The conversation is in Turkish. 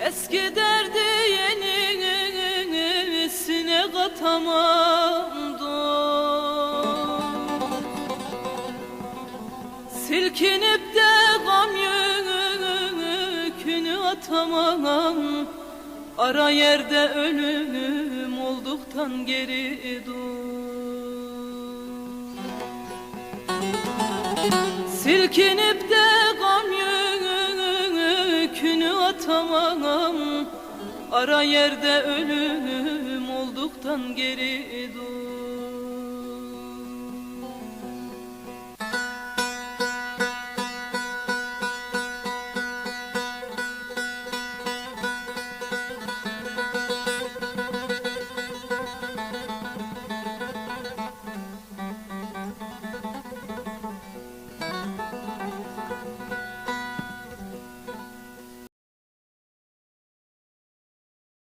Eski derdi yenisine katamam Silkinip de gam yükünü atamam. Ara yerde ölüm olduktan geri dur. Silkinip de atamam Ara yerde ölüm olduktan geri dur